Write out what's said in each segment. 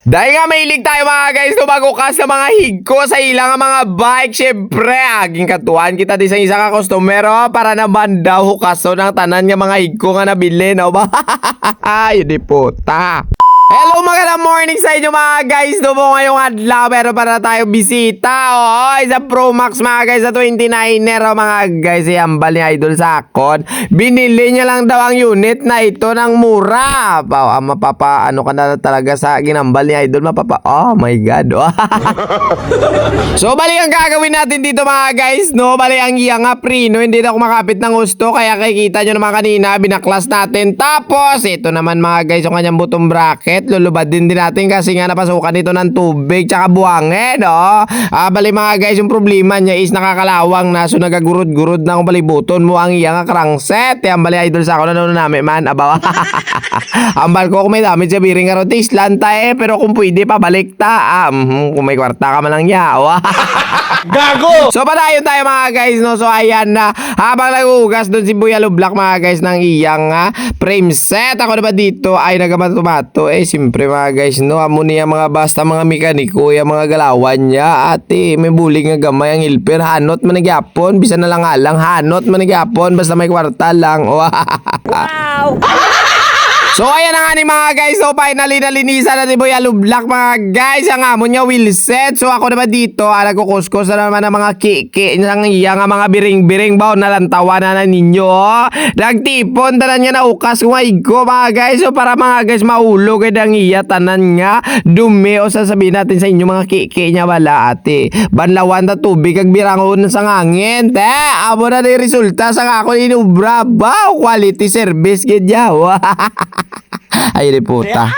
Dahil nga mahilig tayo mga guys tumagukas ng mga higko sa ilang mga bike Siyempre, aging katuan kita di sa isa ka customer oh, para naman daw hukaso ng tanan nga mga higko nga nabili no ba? Ay, di puta. Hello magandang morning sa inyo mga guys. Dumo ngayong adlaw pero para tayo bisita oh, Isa Pro Max mga guys sa 29er oh, mga guys. Iambal ni Idol sa akon Binili niya lang daw ang unit na ito ng mura. Pa, ah, Mapapa ano ka na talaga sa ginambal ni Idol Mapapa Oh my god oh. So bali ang gagawin natin dito mga guys no? Bali ang iya nga prino Hindi na ako makapit ng gusto Kaya kikita nyo naman kanina Binaklas natin. Tapos ito naman mga guys Yung kanyang butong bracket Lulubad din din natin Kasi nga napasukan ito ng tubig Tsaka buhangin no ah, Bali mga guys Yung problema niya is nakakalawang na So nagagurud-gurud na kung balibuton. Mo Ang iya nga crankset Yan bali idol sa ako na namin man. Abawa Ambal ko kung may damit sa biring karotis Lanta eh. Pero kung pwede pa balik ta. Ah, mhm, Kung may kwarta ka man lang yawa Gago! So padayon tayo mga guys no. So ayan na. Habang nagugas doon si Buyalo Black mga guys ng iyang nga frame set. Ako naman dito? Ay nagamatumato eh siyempre mga guys no. Amo niya mga basta mga mekaniko yung mga galawan niya ate may bulig nga gamay ang ilper hanot man nagyapon bisan na lang alang hanot man nagyapon basta may kwarta lang. wow. So ayan na nga ni mga guys. So finally nalinisan na ni Boy Alublak mga guys. Ang amon niya will set. So ako naman dito ah, Nagkukuskos na naman ang mga kiki Ang iya nga mga biring-biring. Ba Nalantawa na na ninyo oh. Nagtipon tanan niya na ukas Kung ay ko mga guys? So para mga guys maulog Kaya ang iya tanan nga. Dumi o sasabihin natin sa inyo mga kiki niya Wala ate. Banlawan na tubig Kag birangon sa ngangin. Te Amo na ni resulta Sa ako inubra ba Quality service Ganyan Ay, di puta.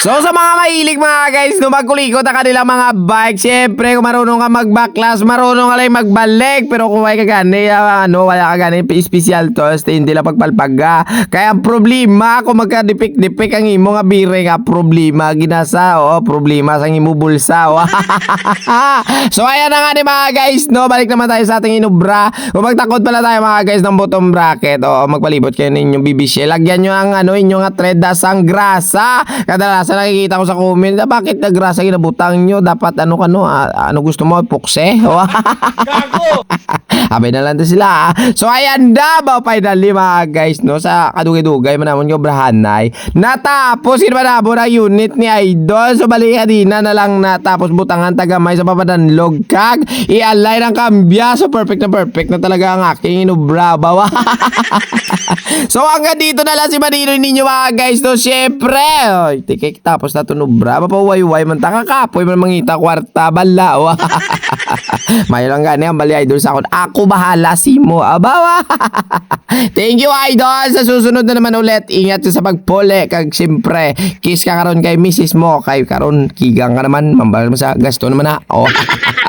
So sa mga mahilig mga guys, no magkulikot ang kanilang mga bike, syempre kung marunong ka magbaklas, marunong ka lang magbalik, pero kung may kagani, ah, ano, wala ka special to, stay hindi lang pagpalpaga. Kaya problema, kung magka-dipik-dipik ang imo nga bire nga, problema, ginasa, oh, problema sa imo bulsa, oh. so ayan na nga ni mga guys, no, balik naman tayo sa ating inubra. Kung magtakot pala tayo mga guys ng bottom bracket, oh, magpalibot kayo ninyong BBC, lagyan nyo ang ano, inyong nga tredas ang grasa. Kadalasan nakikita ko sa comment, "Ah, bakit na grasa ginabutang nyo? Dapat ano kano, ano gusto mo, pukse? Gago! Abay na lang sila. ah. So ayan na ba finally mga guys no sa kadugay-dugay man namon yung brahanay. Natapos kinababo na unit ni Idol. So bali kadina na lang natapos butangan tagamay sa papadanlog kag i-align ang kambya. So perfect na perfect na talaga ang aking inubra bawa. so hanggang dito na lang si Manino ninyo mga guys no. Syempre, oy, tikik tapos na tunubra. Mapawayway man ta kakapoy man mangita kwarta bala. wa. May lang gani ang bali idol sa akon. Ako bahala si mo. Abawa. Thank you idol. Sa susunod na naman ulit. Ingat sa pagpole. Kag siyempre, kiss ka karon kay misis mo. Kay karon kigang ka naman. Mambal mo sa gasto naman ha. Oh.